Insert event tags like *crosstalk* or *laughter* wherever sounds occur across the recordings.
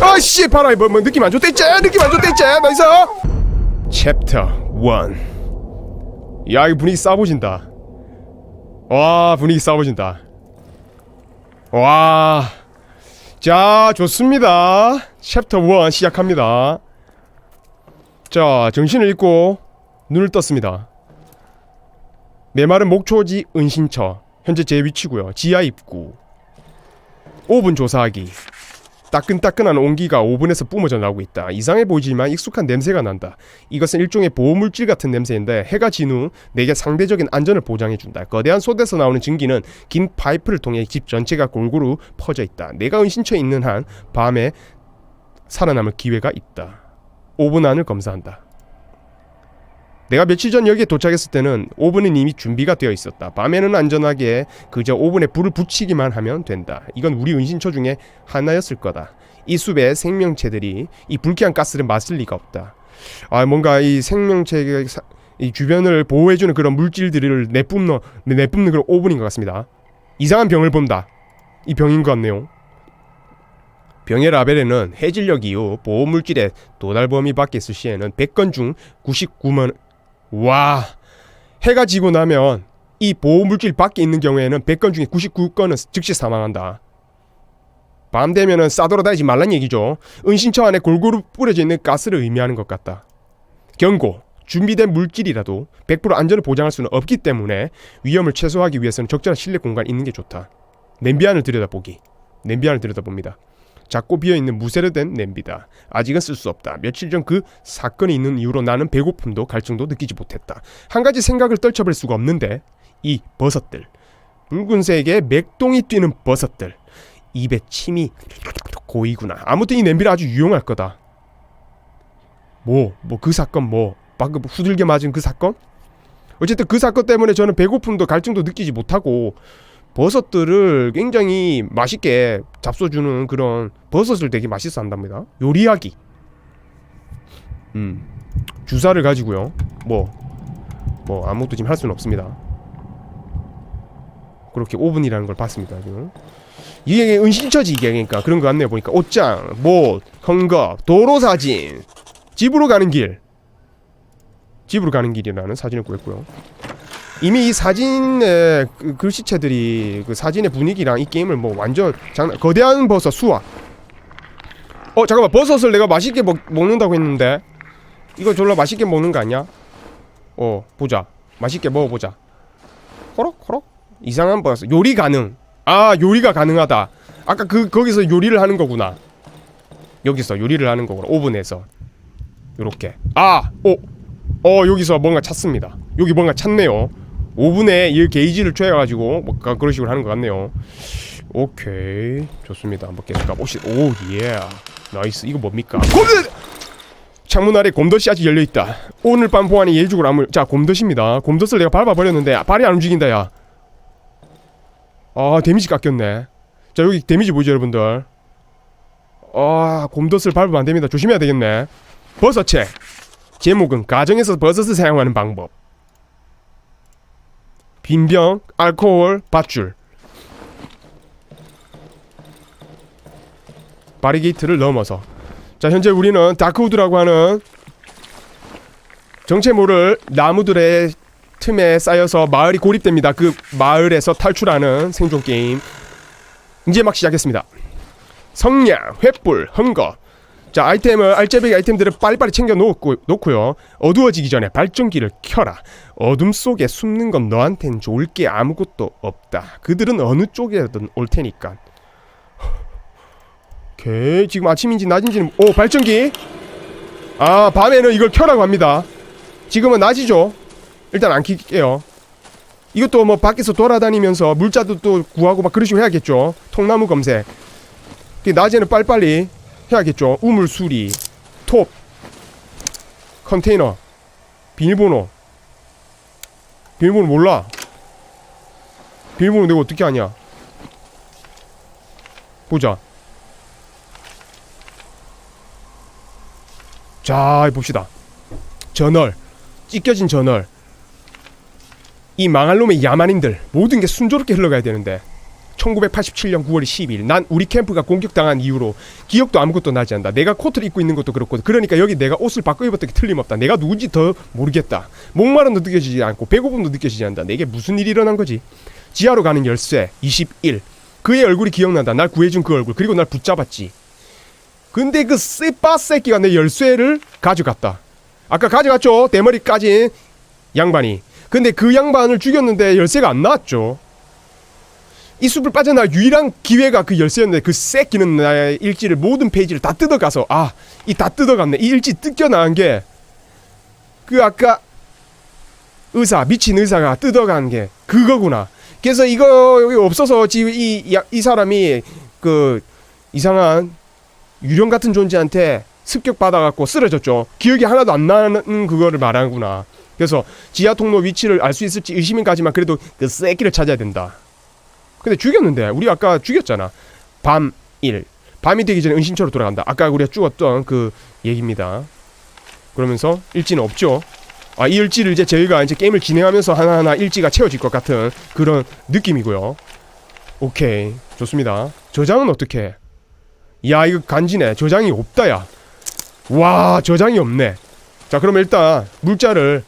아씨 봐라 뭐, 뭐 느낌 안 좋댔지 느낌 안 좋댔지 나이스 챕터 1 야, 이 분위기 싸보진다. 와, 분위기 싸보진다. 와. 자, 좋습니다. 챕터 1 시작합니다. 자, 정신을 잃고 눈을 떴습니다. 메마른 목초지 은신처. 현재 제 위치고요. 지하 입구. 5분 조사하기. 따끈따끈한 온기가 오븐에서 뿜어져 나오고 있다. 이상해 보이지만 익숙한 냄새가 난다. 이것은 일종의 보호물질 같은 냄새인데 해가 진 후 내게 상대적인 안전을 보장해준다. 거대한 솥에서 나오는 증기는 긴 파이프를 통해 집 전체가 골고루 퍼져 있다. 내가 은신처에 있는 한 밤에 살아남을 기회가 있다. 오븐 안을 검사한다. 내가 며칠 전 여기에 도착했을 때는 오븐은 이미 준비가 되어 있었다. 밤에는 안전하게 그저 오븐에 불을 붙이기만 하면 된다. 이건 우리 은신처 중에 하나였을 거다. 이 숲의 생명체들이 이 불쾌한 가스를 맞을 리가 없다. 아 뭔가 이 생명체의 사- 이 주변을 보호해주는 그런 물질들을 내뿜는 내뿜는 그런 오븐인 것 같습니다. 이상한 병을 본다. 이 병인 것 같네요. 병의 라벨에는 해질녘 이후 보호물질의 도달 범위 밖에 있을 시에는 100건 중 99만 와 해가 지고 나면 이 보호 물질 밖에 있는 경우에는 100건 중에 99건은 즉시 사망한다. 밤 되면은 싸돌아다니지 말란 얘기죠. 은신처 안에 골고루 뿌려져 있는 가스를 의미하는 것 같다. 경고. 준비된 물질이라도 100% 안전을 보장할 수는 없기 때문에 위험을 최소화하기 위해서는 적절한 실내 공간이 있는 게 좋다. 냄비 안을 들여다보기. 냄비 안을 들여다봅니다. 작고 비어있는 무쇠로 된 냄비다. 아직은 쓸 수 없다. 며칠 전 그 사건이 있는 이후로 나는 배고픔도 갈증도 느끼지 못했다. 한 가지 생각을 떨쳐버릴 수가 없는데 이 버섯들. 붉은색의 맥동이 뛰는 버섯들. 입에 침이 고이구나. 아무튼 이 냄비는 아주 유용할 거다. 뭐, 뭐 그 사건 뭐 방금 후들겨 맞은 그 사건? 어쨌든 그 사건 때문에 저는 배고픔도 갈증도 느끼지 못하고 버섯들을 굉장히 맛있게 잡숴주는 그런 버섯을 되게 맛있어 한답니다. 요리하기. 음. 주사를 가지고요. 뭐, 뭐 아무것도 지금 할 수는 없습니다. 그렇게 오븐이라는 걸 봤습니다. 지금. 이게 은신처지 이게 그러니까 그런 거 같네요. 보니까 옷장, 못, 헝겊, 도로 사진, 집으로 가는 길. 집으로 가는 길이라는 사진을 구했고요. 이미 이 사진의 그 글씨체들이 그 사진의 분위기랑 이 게임을 뭐 완전 장난 거대한 버섯 수화 어 잠깐만. 버섯을 내가 맛있게 먹, 먹는다고 했는데 이거 졸라 맛있게 먹는 거 아니야? 어 보자. 맛있게 먹어보자. 호럭 호럭? 이상한 버섯. 요리 가능. 아 요리가 가능하다. 아까 그 거기서 요리를 하는 거구나. 여기서 요리를 하는 거구나. 오븐에서. 요렇게. 아오 어 여기서 뭔가 찾습니다. 여기 뭔가 찾네요. 5분에 이 게이지를 쪼여가지고 뭔가 그런 식으로 하는 것 같네요. 오케이 좋습니다. 한번 계속 가봅시다. 오 예. 나이스. 이거 뭡니까? 곰덧! 창문 아래 곰덧이 아직 열려 있다. 오늘 밤 보안이 예죽을 암을 자 곰덧입니다. 곰덧을 내가 밟아 버렸는데 발이 안 움직인다 야. 아 데미지 깎였네. 자 여기 데미지 보이죠 여러분들. 아 곰덧을 밟으면 안 됩니다. 조심해야 되겠네. 버섯책. 제목은 가정에서 버섯을 사용하는 방법. 빈병, 알코올, 밧줄. 바리게이트를 넘어서. 자, 현재 우리는 다크우드라고 하는 정체 모를 나무들의 틈에 쌓여서 마을이 고립됩니다. 그 마을에서 탈출하는 생존 게임. 이제 막 시작했습니다. 성냥, 횃불, 헝겊, 자 아이템을 알짜배기 아이템들을 빨리빨리 챙겨 놓고, 놓고요. 어두워지기 전에 발전기를 켜라. 어둠 속에 숨는 건 너한텐 좋을 게 아무것도 없다. 그들은 어느 쪽이든 올 테니까. 오케이 지금 아침인지 낮인지는 오 발전기! 아 밤에는 이걸 켜라고 합니다. 지금은 낮이죠? 일단 안 킬게요. 이것도 뭐 밖에서 돌아다니면서 물자도 또 구하고 막 그러시고 해야겠죠? 통나무 검색. 그 낮에는 빨리빨리 해야겠죠. 우물 수리, 톱, 컨테이너, 비밀번호. 비밀번호 몰라. 비밀번호 내가 어떻게 아냐? 보자. 자, 봅시다. 저널, 찢겨진 저널. 이 망할 놈의 야만인들 모든 게 순조롭게 흘러가야 되는데 1987년 9월 12일. 난 우리 캠프가 공격당한 이후로 기억도 아무것도 나지 않는다. 내가 코트를 입고 있는 것도 그렇고 그러니까 여기 내가 옷을 바꿔 입었던 게 틀림없다. 내가 누군지 더 모르겠다. 목마름도 느껴지지 않고 배고픔도 느껴지지 않는다. 내게 무슨 일이 일어난 거지? 지하로 가는 열쇠 21 그의 얼굴이 기억난다. 날 구해준 그 얼굴 그리고 날 붙잡았지. 근데 그 씨빠 새끼가 내 열쇠를 가져갔다. 아까 가져갔죠? 대머리 까진 양반이. 근데 그 양반을 죽였는데 열쇠가 안 나왔죠 이 숲을 빠져나갈 유일한 기회가 그 열쇠였는데 그 새끼는 나의 일지를 모든 페이지를 다 뜯어가서 아 이 다 뜯어갔네. 이 일지 뜯겨나간 게 그 아까 의사 미친 의사가 뜯어간 게 그거구나. 그래서 이거 여기 없어서 지금 이, 야- 이 사람이 그 이상한 유령 같은 존재한테 습격 받아갖고 쓰러졌죠. 기억이 하나도 안 나는 그거를 말하는구나. 그래서 지하 통로 위치를 알 수 있을지 의심은 가지만 그래도 그 새끼를 찾아야 된다 근데 죽였는데 우리 아까 죽였잖아. 밤일 밤이 되기 전에 은신처로 돌아간다. 아까 우리가 죽었던 그 얘기입니다. 그러면서 일지는 없죠. 아, 이 일지를 이제 저희가 이제 게임을 진행하면서 하나하나 일지가 채워질 것 같은 그런 느낌이고요. 오케이. 좋습니다. 저장은 어떻게 해? 야, 이거 간지네. 저장이 없다 야. 와, 저장이 없네. 자, 그럼 일단 물자를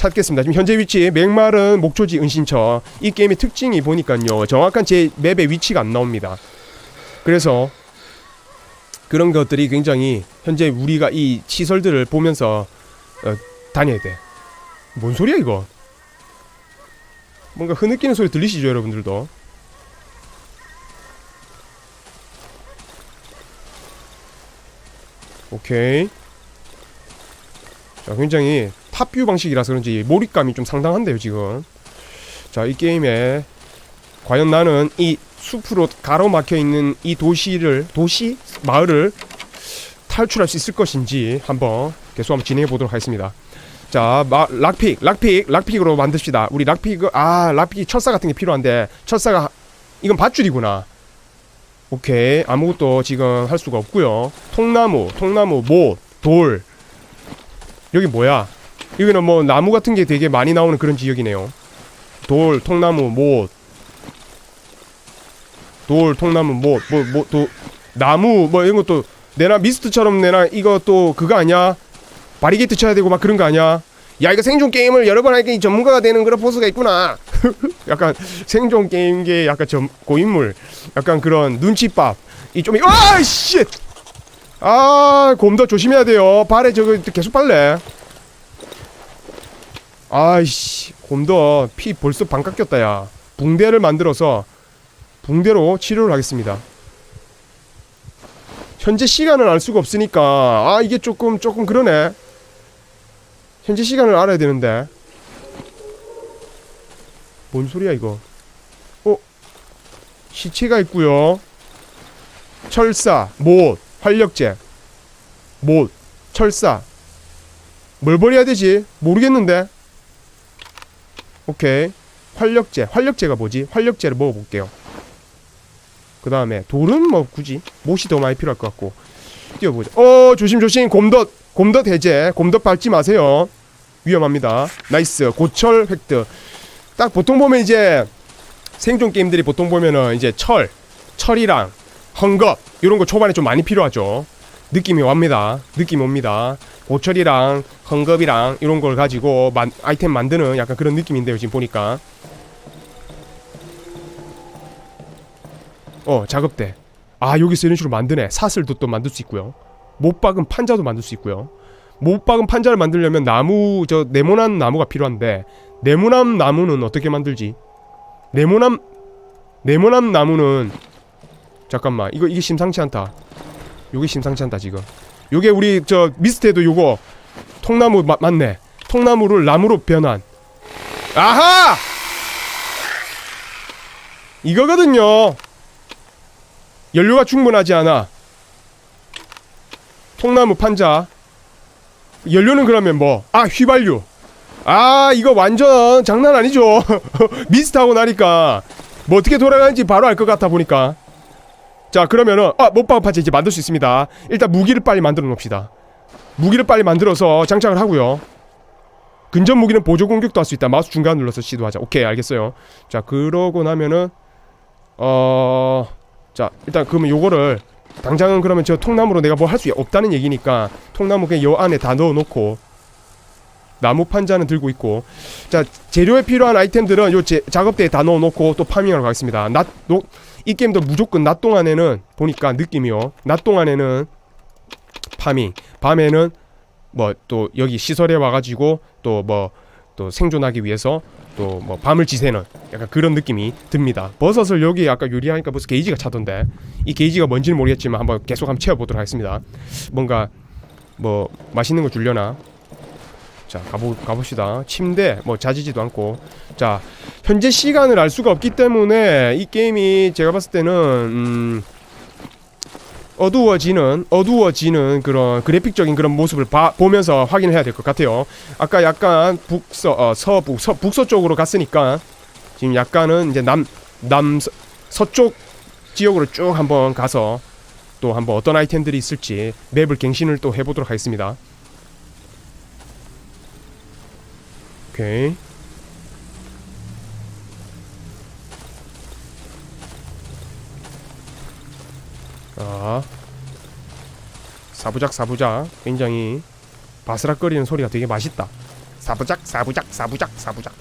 찾겠습니다. 지금 현재 위치 맥마른 목초지 은신처 이 게임의 특징이 보니까요 정확한 제 맵의 위치가 안 나옵니다. 그래서 그런 것들이 굉장히 현재 우리가 이 시설들을 보면서 어, 다녀야 돼. 뭔 소리야 이거? 뭔가 흐느끼는 소리 들리시죠 여러분들도? 오케이. 자, 굉장히 탑뷰 방식이라서 그런지 몰입감이 좀 상당한데요, 지금. 자, 이 게임에 과연 나는 이 숲으로 가로막혀 있는 이 도시를 도시 마을을 탈출할 수 있을 것인지 한번 계속 한번 진행해 보도록 하겠습니다. 자, 마, 락픽, 락픽, 락픽으로 만듭시다. 우리 락픽, 아, 락픽이 철사 같은 게 필요한데 철사가 이건 밧줄이구나. 오케이, 아무것도 지금 할 수가 없고요. 통나무, 통나무, 못, 돌, 여기 뭐야? 여기는 뭐 나무 같은 게 되게 많이 나오는 그런 지역이네요. 돌, 통나무, 못. 돌, 통나무, 못, 뭐, 뭐, 도, 나무, 뭐 이런 것도 내나 미스트처럼 내나 이거 또 그거 아니야? 바리게이트 쳐야 되고 막 그런 거 아니야? 야 이거 생존 게임을 여러 번 하니까 이 전문가가 되는 그런 포스가 있구나. *laughs* 약간 생존 게임계 약간 좀 고인물, 약간 그런 눈치밥. 이 좀 아 씨. 아, 곰더 조심해야 돼요. 발에 저거 계속 발래. 아이씨, 곰더 피 벌써 반 깎였다, 야. 붕대를 만들어서 붕대로 치료를 하겠습니다. 현재 시간을 알 수가 없으니까 아 이게 조금 조금 그러네. 현재 시간을 알아야 되는데. 뭔 소리야 이거? 어? 시체가 있고요. 철사, 못, 활력제, 못, 철사. 뭘 버려야 되지? 모르겠는데. 오케이. 활력제. 활력제가 뭐지? 활력제를 먹어볼게요. 그 다음에 돌은 뭐 굳이 못이 더 많이 필요할 것 같고 뛰어보자. 어 조심 조심 곰덧 곰덧 해제 곰덧 밟지 마세요. 위험합니다. 나이스 고철 획득. 딱 보통 보면 이제 생존 게임들이 보통 보면은 이제 철 철이랑 헝겊 이런 거 초반에 좀 많이 필요하죠. 느낌이 옵니다. 느낌 옵니다. 고철이랑 헝겊이랑 이런 걸 가지고 만, 아이템 만드는 약간 그런 느낌인데요. 지금 보니까 어 작업대. 아 여기서 이런 식으로 만드네. 사슬도 또 만들 수 있고요. 못 박은 판자도 만들 수 있고요. 못 박은 판자를 만들려면 나무 저 네모난 나무가 필요한데 네모난 나무는 어떻게 만들지? 네모난 네모난 나무는 잠깐만 이거 이게 심상치 않다. 요게 심상치 않다 지금. 요게 우리 저 미스트에도 요거 통나무 마, 맞네. 통나무를 나무로 변환. 아하! 이거거든요. 연료가 충분하지 않아. 통나무 판자. 연료는 그러면 뭐? 아 휘발유. 아 이거 완전 장난 아니죠. *laughs* 미스트하고 나니까 뭐 어떻게 돌아가는지 바로 알 것 같아 보니까. 자 그러면은 아 못박은 판자 이제 만들 수 있습니다. 일단 무기를 빨리 만들어 놓읍시다. 무기를 빨리 만들어서 장착을 하고요. 근접 무기는 보조 공격도 할 수 있다. 마우스 중간 눌러서 시도하자. 오케이 알겠어요. 자 그러고 나면은 어, 자 일단 그러면 요거를 당장은 그러면 저 통나무로 내가 뭐 할 수 없다는 얘기니까 통나무 그냥 요 안에 다 넣어놓고 나무 판자는 들고 있고 자 재료에 필요한 아이템들은 요 제, 작업대에 다 넣어놓고 또 파밍하러 가겠습니다. 낮, 노, 이 게임도 무조건 낮 동안에는 보니까 느낌이요. 낮 동안에는 파밍, 밤에는 뭐 또 여기 시설에 와가지고 또 뭐 또 생존하기 위해서 또 뭐 밤을 지새는 약간 그런 느낌이 듭니다. 버섯을 여기 아까 요리하니까 벌써 게이지가 차던데 이 게이지가 뭔지는 모르겠지만 한번 계속 한번 채워보도록 하겠습니다. 뭔가 뭐 맛있는 거 줄려나? 자 가보 가봅시다. 침대 뭐 자지지도 않고 자 현재 시간을 알 수가 없기 때문에 이 게임이 제가 봤을 때는 음, 어두워지는 어두워지는 그런 그래픽적인 그런 모습을 봐, 보면서 확인을 해야 될 것 같아요. 아까 약간 북서 어, 서북 서 북서 쪽으로 갔으니까 지금 약간은 이제 남 남 서쪽 지역으로 쭉 한번 가서 또 한번 어떤 아이템들이 있을지 맵을 갱신을 또 해보도록 하겠습니다. 오케이. 아 사부작 사부작 굉장히 바스락거리는 소리가 되게 맛있다. 사부작 사부작 사부작 사부작.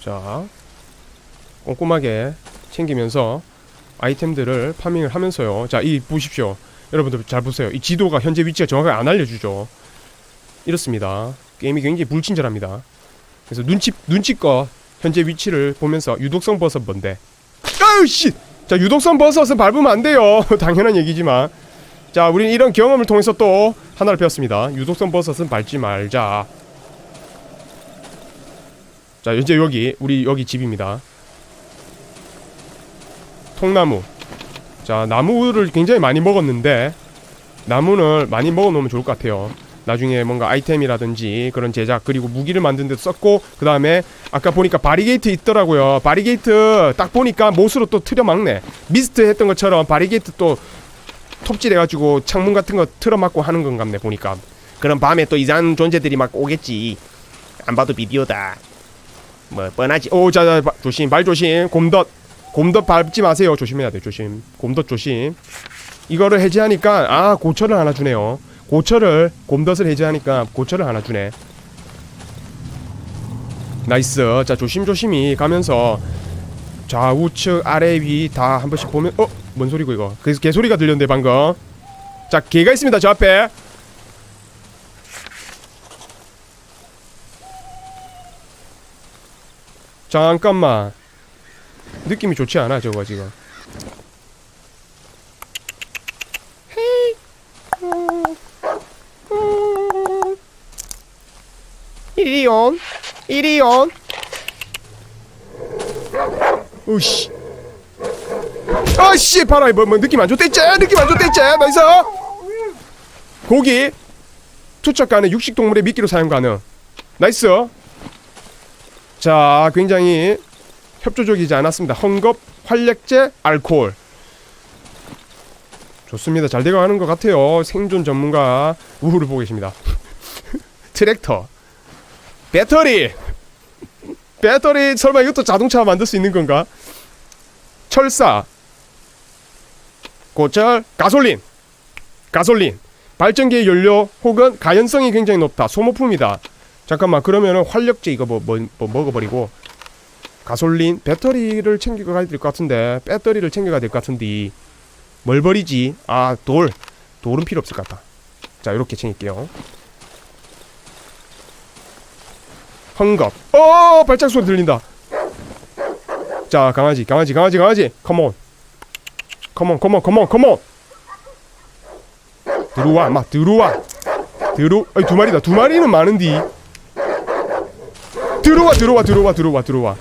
자 꼼꼼하게 챙기면서 아이템들을 파밍을 하면서요. 자, 이 보십시오. 여러분들 잘 보세요. 이 지도가 현재 위치가 정확하게 안 알려주죠. 이렇습니다. 게임이 굉장히 불친절합니다. 그래서 눈치 눈치껏 현재 위치를 보면서 유독성 버섯 뭔데? 아우씨! 자, 유독성 버섯은 밟으면 안 돼요. *laughs* 당연한 얘기지만. 자, 우린 이런 경험을 통해서 또 하나를 배웠습니다. 유독성 버섯은 밟지 말자. 자, 현재 여기 우리 여기 집입니다. 통나무. 자, 나무를 굉장히 많이 먹었는데 나무를 많이 먹어 놓으면 좋을 것 같아요. 나중에 뭔가 아이템이라든지 그런 제작 그리고 무기를 만드는 데도 썼고 그 다음에 아까 보니까 바리게이트 있더라고요. 바리게이트 딱 보니까 못으로 또 틀어 막네. 미스트 했던 것처럼 바리게이트 또 톱질해가지고 창문 같은 거 틀어 막고 하는 건 같네 보니까. 그럼 밤에 또 이상한 존재들이 막 오겠지. 안 봐도 비디오다. 뭐 뻔하지. 오, 자자 조심, 말 조심. 곰덧, 곰덧 밟지 마세요. 조심해야 돼, 조심. 곰덧 조심. 이거를 해제하니까 아 고철을 하나 주네요. 고철을 곰덧을 해제하니까 고철을 하나 주네. 나이스. 자 조심조심히 가면서 좌우측 아래 위 다 한 번씩 보면 어? 뭔 소리고 이거? 그래서 개 소리가 들렸는데 방금. 자 개가 있습니다 저 앞에. 잠깐만. 느낌이 좋지 않아 저거 지금. 이리온 이리온. 으씨. 아씨 봐라 뭐, 뭐 느낌 안 좋댔지? 느낌 안 좋댔지? 나이스. 고기. 투척 가능 육식동물의 미끼로 사용 가능. 나이스. 자 굉장히 협조적이지 않았습니다. 헝겊 활력제 알코올. 좋습니다. 잘 되어가는 것 같아요. 생존 전문가 우후를 보고 계십니다. *laughs* 트랙터 배터리. 배터리 설마 이것도 자동차 만들 수 있는 건가? 철사. 고철. 가솔린. 가솔린. 발전기의 연료 혹은 가연성이 굉장히 높다. 소모품이다. 잠깐만 그러면은 활력제 이거 뭐, 뭐, 뭐 먹어버리고. 가솔린. 배터리를 챙겨가야 될 것 같은데. 배터리를 챙겨가야 될 것 같은데. 뭘 버리지? 아 돌. 돌은 필요 없을 것 같다 자 이렇게 챙길게요 환갑. 어, 발작 소리 들린다. 자, 강아지, 강아지, 강아지, 강아지. 컴온. 컴온, 컴온, 컴온, 컴온. 들어와, 막 들어와. 들어. 아니, 두 마리다. 두 마리는 많은디. 들어와, 들어와, 들어와, 들어와, 들어와.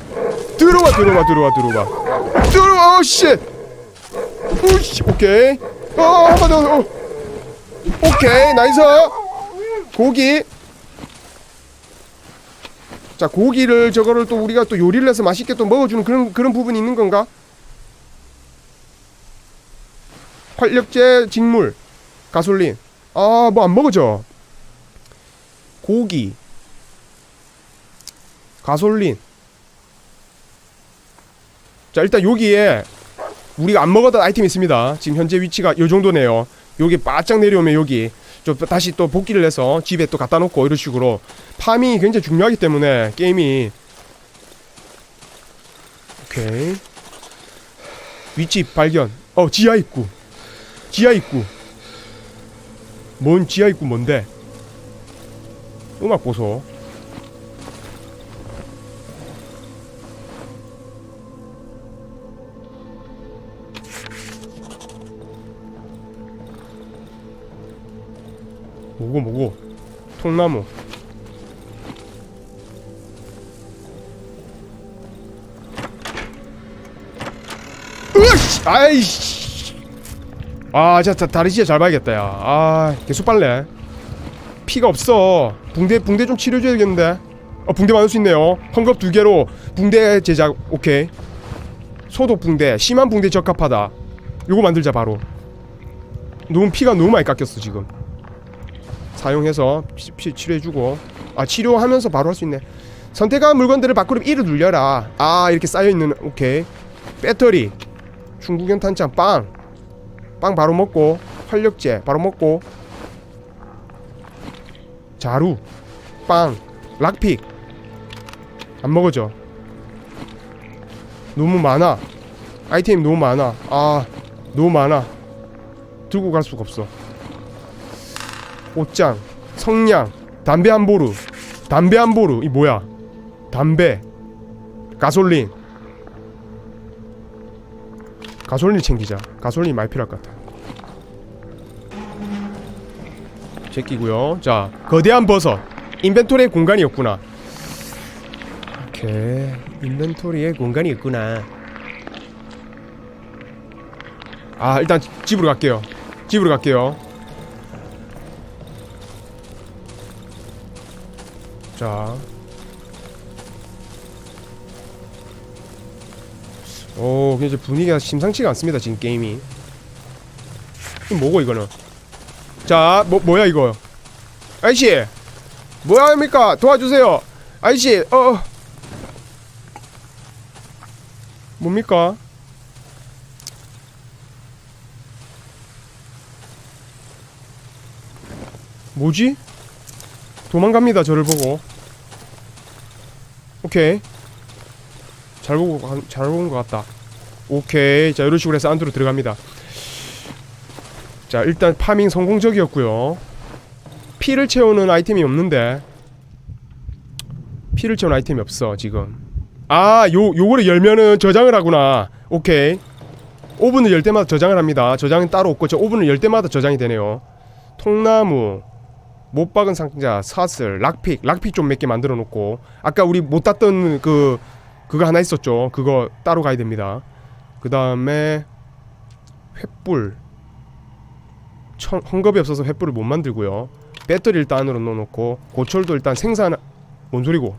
들어와, 들어와, 들어와, 들어와. 들어와, 어, 씨. 어, 오케이. 어, 한번 더. 어. 오케이, 나이스. 고기. 자 고기를 저거를 또 우리가 또 요리를 해서 맛있게 또 먹어주는 그런 그런 부분이 있는 건가? 활력제 직물 가솔린. 아 뭐 안 먹어져. 고기 가솔린. 자 일단 여기에 우리가 안 먹었던 아이템이 있습니다. 지금 현재 위치가 요 정도네요. 여기 바짝 내려오면 여기 좀 다시 또 복귀를 해서 집에 또 갖다 놓고 이런 식으로 파밍이 굉장히 중요하기 때문에 게임이. 오케이. 위치 발견. 어 지하 입구. 지하 입구. 뭔 지하 입구 뭔데? 음악 보소 뭐고 뭐고 통나무. 으씨! 아이씨! 아 진짜 다리 진짜 잘 봐야겠다 야아 계속 빨래. 피가 없어. 붕대 붕대 좀 치료줘야겠는데. 어 붕대 만들 수 있네요. 헝겊 두 개로 붕대 제작 오케이. 소독 붕대 심한 붕대 적합하다. 요거 만들자 바로. 너무 피가 너무 많이 깎였어 지금 사용해서 피, 피 치료해주고. 아 치료하면서 바로 할 수 있네. 선택한 물건들을 바꾸면 1을 눌려라. 아 이렇게 쌓여있는 오케이. 배터리 중국연 탄창 빵! 빵 바로 먹고 활력제 바로 먹고. 자루 빵 락픽. 안 먹어져. 너무 많아. 아이템 너무 많아. 아 너무 많아. 들고 갈 수가 없어 옷장 성냥 담배 한 보루 담배 한 보루. 이 뭐야? 담배 가솔린. 가솔린 챙기자. 가솔린 많이 필요할 것 같아. 제끼고요. 자 거대한 버섯. 인벤토리에 공간이 없구나. 오케이. 인벤토리에 공간이 있구나. 아 일단 집으로 갈게요. 집으로 갈게요 자 오, 이제 분위기가 심상치가 않습니다. 지금 게임이. 뭐고 이거는? 자, 뭐 뭐야 이거? 아이씨, 뭐야 합니까? 도와주세요. 아이씨, 어, 어. 뭡니까? 뭐지? 도망갑니다. 저를 보고. 오케이. 잘 보고 가- 잘 보는 것 같다. 오케이. 자 이런 식으로 해서 안으로 들어갑니다. 자 일단 파밍 성공적이었고요. 피를 채우는 아이템이 없는데 피를 채우는 아이템이 없어 지금. 아 요 요거를 열면은 저장을 하구나. 오케이. 오븐을 열 때마다 저장을 합니다. 저장은 따로 없고 저 오븐을 열 때마다 저장이 되네요. 통나무, 못 박은 상자, 사슬, 락픽, 락픽 좀 몇 개 만들어 놓고 아까 우리 못 땄던 그 그거 하나 있었죠. 그거 따로 가야 됩니다. 그 다음에 횃불. 청, 헝겊이 없어서 횃불을 못 만들고요. 배터리 일단 안으로 넣어놓고 고철도 일단 생산. 뭔 소리고?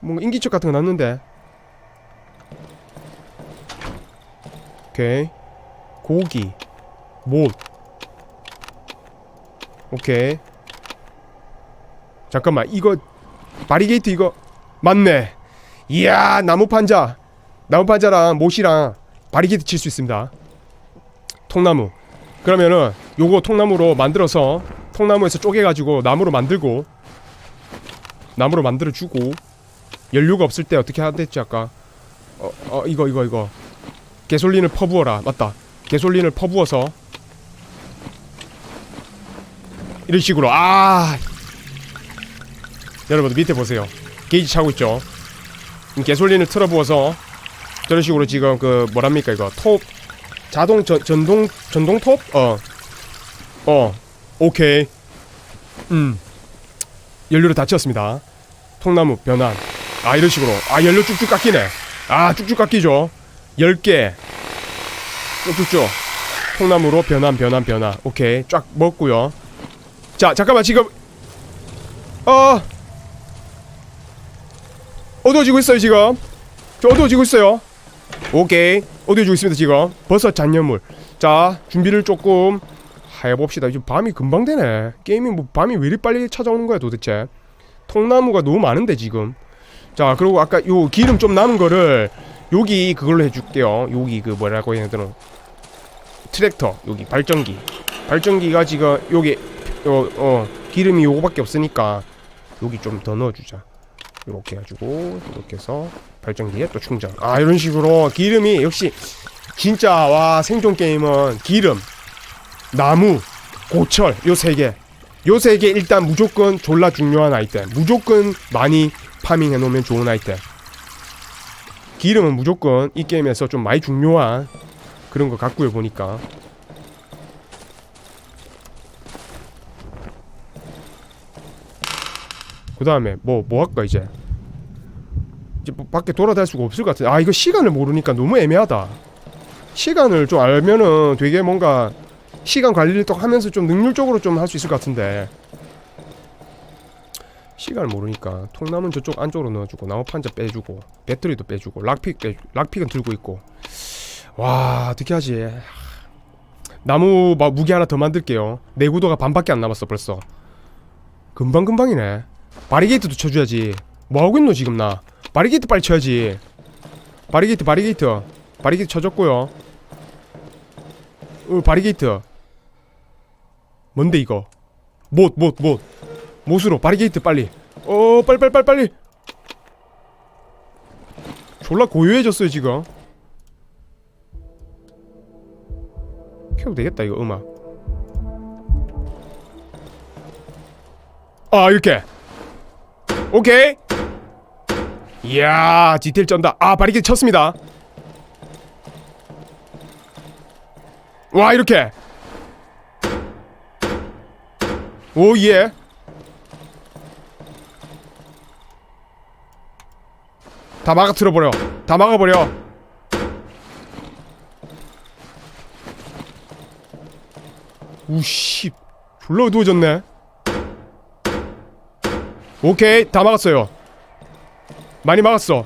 뭔가 인기척 같은 거 났는데. 오케이. 고기, 못. 오케이. 잠깐만 이거 바리게이트 이거 맞네. 이야 나무 판자, 나무 판자랑 못이랑 바리게이트 칠 수 있습니다. 통나무. 그러면은 요거 통나무로 만들어서 통나무에서 쪼개가지고 나무로 만들고 나무로 만들어 주고 연료가 없을 때 어떻게 하댔지 아까 어, 어 이거 이거 이거 개솔린을 퍼부어라 맞다 개솔린을 퍼부어서 이런 식으로 아 여러분들 밑에 보세요 게이지 차고 있죠 음, 개솔린을 틀어부어서 저런 식으로 지금 그 뭐랍니까 이거 톱 자동 전, 전동 전동 톱? 어. 어. 오케이. 음. 연료를 다 채웠습니다. 통나무 변환. 아 이런 식으로. 아 연료 쭉쭉 깎이네. 아 쭉쭉 깎이죠. 10개. 쭉쭉쭉. 통나무로 변환 변환 변환. 오케이. 쫙 먹고요. 자, 잠깐만 지금 어 어두워지고 있어요, 지금. 저 어두워지고 있어요. 오케이. 어두워지고 있습니다, 지금. 버섯 잔여물. 자, 준비를 조금 자 해봅시다 이제 밤이 금방 되네 게임이 뭐 밤이 왜 이리 빨리 찾아오는 거야 도대체 통나무가 너무 많은데 지금 자 그리고 아까 요 기름 좀 남은 거를 여기 그걸로 해줄게요. 여기 그 뭐라고 해야 되나 트랙터 여기 발전기. 발전기가 지금 여기 어, 어 기름이 요거밖에 없으니까 여기 좀 더 넣어주자. 이렇게 해가지고 이렇게 해서 발전기에 또 충전. 아 이런 식으로 기름이 역시 진짜 와 생존 게임은 기름 나무 고철 요 세 개. 요 세 개 일단 무조건 졸라 중요한 아이템. 무조건 많이 파밍해 놓으면 좋은 아이템 기름은 무조건 이 게임에서 좀 많이 중요한 그런 거 같고요 보니까. 그 다음에 뭐 뭐 할까 이제? 이제 뭐 밖에 돌아다닐 수가 없을 것 같은데. 아 이거 시간을 모르니까 너무 애매하다. 시간을 좀 알면은 되게 뭔가 시간 관리를 또 하면서 좀 능률적으로 좀 할 수 있을 것 같은데 시간을 모르니까 통나무는 저쪽 안쪽으로 넣어주고 나무 판자 빼주고 배터리도 빼주고 락픽 빼 락픽은 들고 있고. 와 어떻게 하지? 나무 막 무기 하나 더 만들게요. 내구도가 반밖에 안 남았어 벌써. 금방 금방이네. 바리게이트도 쳐줘야지. 뭐하고 있노 지금 나? 바리게이트 빨리 쳐야지. 바리게이트 바리게이트. 바리게이트 쳐줬고요. 어 바리게이트. 뭔데 이거? 못 못 못 못으로 바리게이트 빨리. 어 빨리 빨리 빨리 빨리. 졸라 고요해졌어요 지금. 켜도 되겠다 이거 음악. 아 이렇게. 오케이. 이야 디테일 쩐다. 아 바리게이트 쳤습니다. 와 이렇게. 오예 다 막아틀어 버려. 다 막아버려. 우씨 졸라 어두워졌네. 오케이 다 막았어요. 많이 막았어.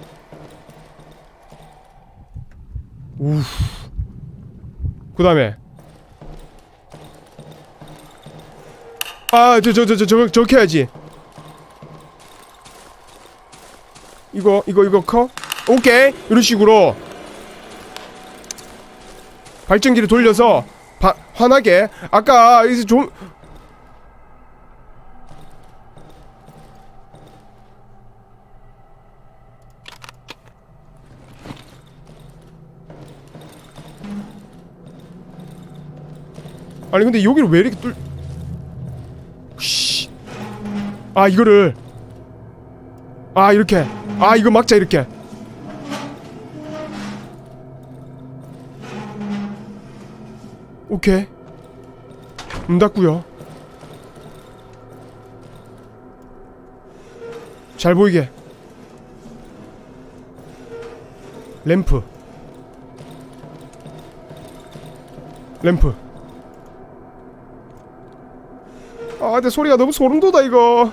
우그 다음에. 아, 저, 저, 저, 저, 저, 저렇게 해야지. 이거, 이거, 이거 커? 오케이. 이런 식으로. 발전기를 돌려서, 바, 환하게. 아까, 여기서 좀. 아니, 근데 여기를 왜 이렇게 뚫, 씨. 아 이거를 아 이렇게 아 이거 막자 이렇게. 오케이. 문 닫고요. 잘 보이게. 램프. 램프. 아, 근데 소리가 너무 소름 돋아 이거.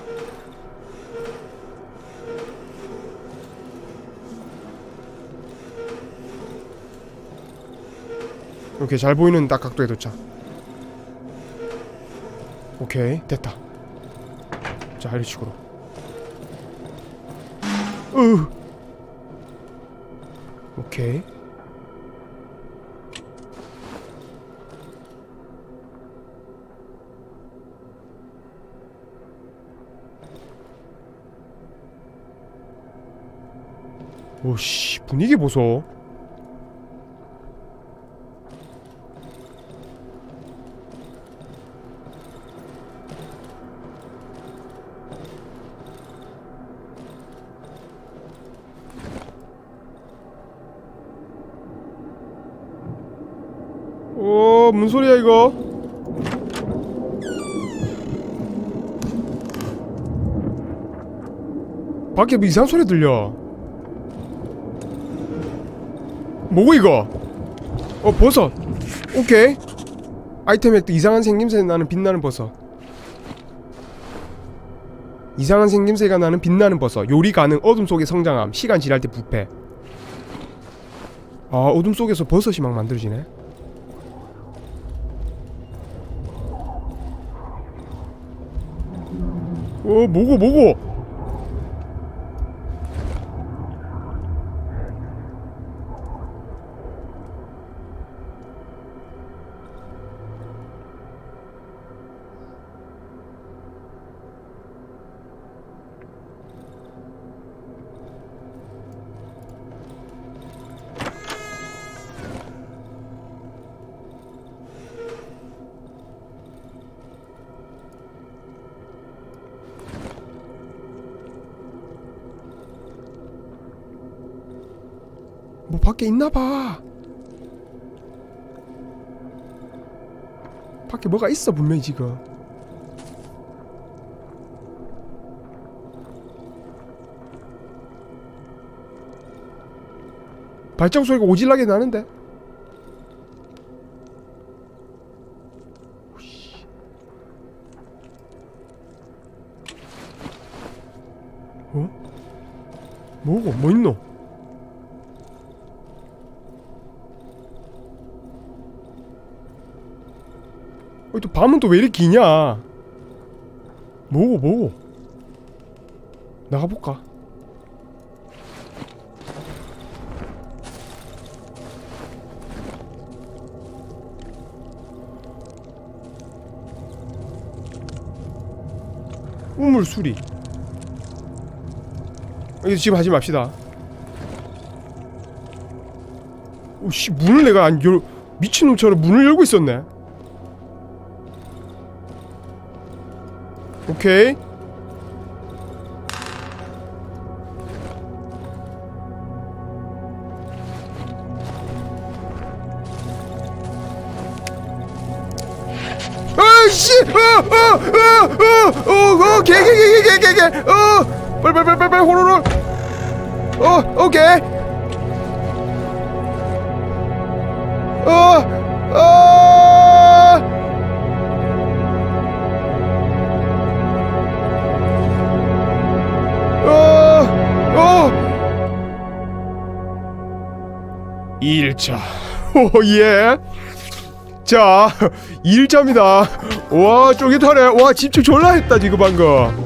오케이 잘 보이는 딱 각도에 도착. 오케이 됐다. 자 이런 식으로. 으. 오케이. 오씨 분위기 보소 오, 뭔 소리야 이거? 밖에 뭐 이상한 소리 들려. 뭐고 이거? 어 버섯. 오케이. 아이템 획득 이상한 생김새 나는 빛나는 버섯. 이상한 생김새가 나는 빛나는 버섯. 요리 가능. 어둠 속의 성장함. 시간 지날 때 부패. 아 어둠 속에서 버섯이 막 만들어지네. 어 뭐고 뭐고 밖에 있나 봐. 밖에 뭐가 있어 분명히 지금. 발자국 소리가 오질나게 나는데. 어? 뭐고? 뭐 있노? 또 밤은 또 왜 이렇게 기냐? 뭐고 뭐고? 나가볼까? 우물 수리. 이거 지금 하지 맙시다. 오씨 문을 내가 안 열 미친놈처럼 문을 열고 있었네. 오케이. 아씨! 어어어어어어 개개개개개개 어 빨리 빨리 빨리 빨리 호로로 어 오케이 어어 2일차. 오, 예. 자, 2일차입니다. 와, 쫄깃하네. 와, 집중 졸라 했다, 지금 방금.